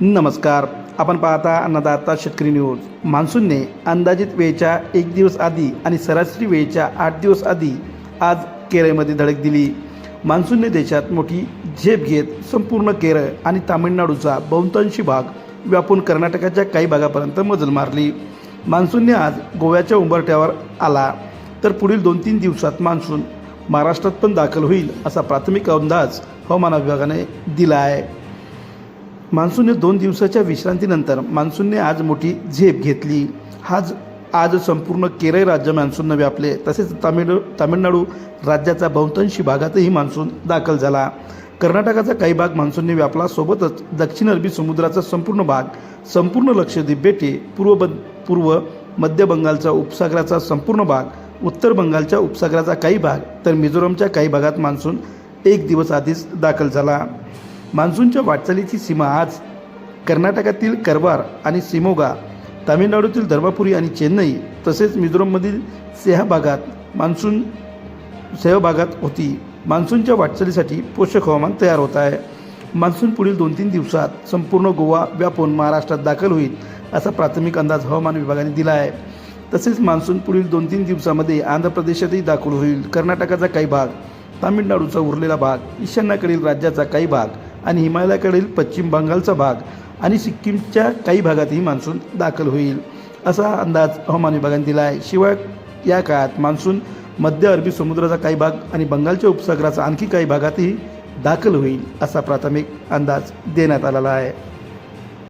नमस्कार. आपण पाहता अन्नदाता शेतकरी न्यूज. मान्सूनने अंदाजित वेळेच्या एक दिवस आधी आणि सरासरी वेळेच्या आठ दिवस आधी आज केरळमध्ये धडक दिली. मान्सूनने देशात मोठी झेप घेत संपूर्ण केरळ आणि तामिळनाडूचा बहुतांशी भाग व्यापून कर्नाटकाच्या काही भागापर्यंत मजल मारली. मान्सूनने आज गोव्याच्या उंबरठ्यावर आला. तर पुढील दोन तीन दिवसात मान्सून महाराष्ट्रात पण दाखल होईल असा प्राथमिक अंदाज हवामान विभागाने दिला आहे मान्सूनने दोन दिवसाच्या विश्रांतीनंतर मान्सूनने आज मोठी झेप घेतली. आज आज संपूर्ण केरळ राज्य मान्सूननं व्यापले तसेच तामिळ तामिळनाडू राज्याचा बहुतांशी भागातही मान्सून दाखल झाला. कर्नाटकाचा काही भाग मान्सूनने व्यापला. सोबतच दक्षिण अरबी समुद्राचा संपूर्ण भाग संपूर्ण लक्षद्वीप बेटे पूर्व ब पूर्व मध्य बंगालचा उपसागराचा संपूर्ण भाग उत्तर बंगालच्या उपसागराचा काही भाग तर मिझोरमच्या काही भागात मान्सून एक दिवस आधीच दाखल झाला. मान्सूनच्या वाटचालीची सीमा आज कर्नाटकातील करवार आणि सिमोगा तामिळनाडूतील धर्मापुरी आणि चेन्नई तसेच मिझोरममधील सेहा भागात मान्सून सेह भागात होती. मान्सूनच्या वाटचालीसाठी पोषक हवामान तयार होत आहे. मान्सून पुढील दोन तीन दिवसात संपूर्ण गोवा व्यापून महाराष्ट्रात दाखल होईल असा प्राथमिक अंदाज हवामान विभागाने दिला आहे तसेच मान्सून पुढील दोन तीन दिवसामध्ये आंध्र प्रदेशातही दाखल होईल. कर्नाटकाचा काही भाग तामिळनाडूचा उरलेला भाग ईशान्येकडील राज्याचा काही भाग आणि हिमालयाकडील पश्चिम बंगालचा भाग आणि सिक्कीमच्या काही भागातही मान्सून दाखल होईल. असा अंदाज हवामान विभागाने दिला आहे शिवाय या काळात मान्सून मध्य अरबी समुद्राचा काही भाग आणि बंगालच्या उपसागराचा आणखी काही भागातही दाखल होईल असा प्राथमिक अंदाज देण्यात आलेला आहे.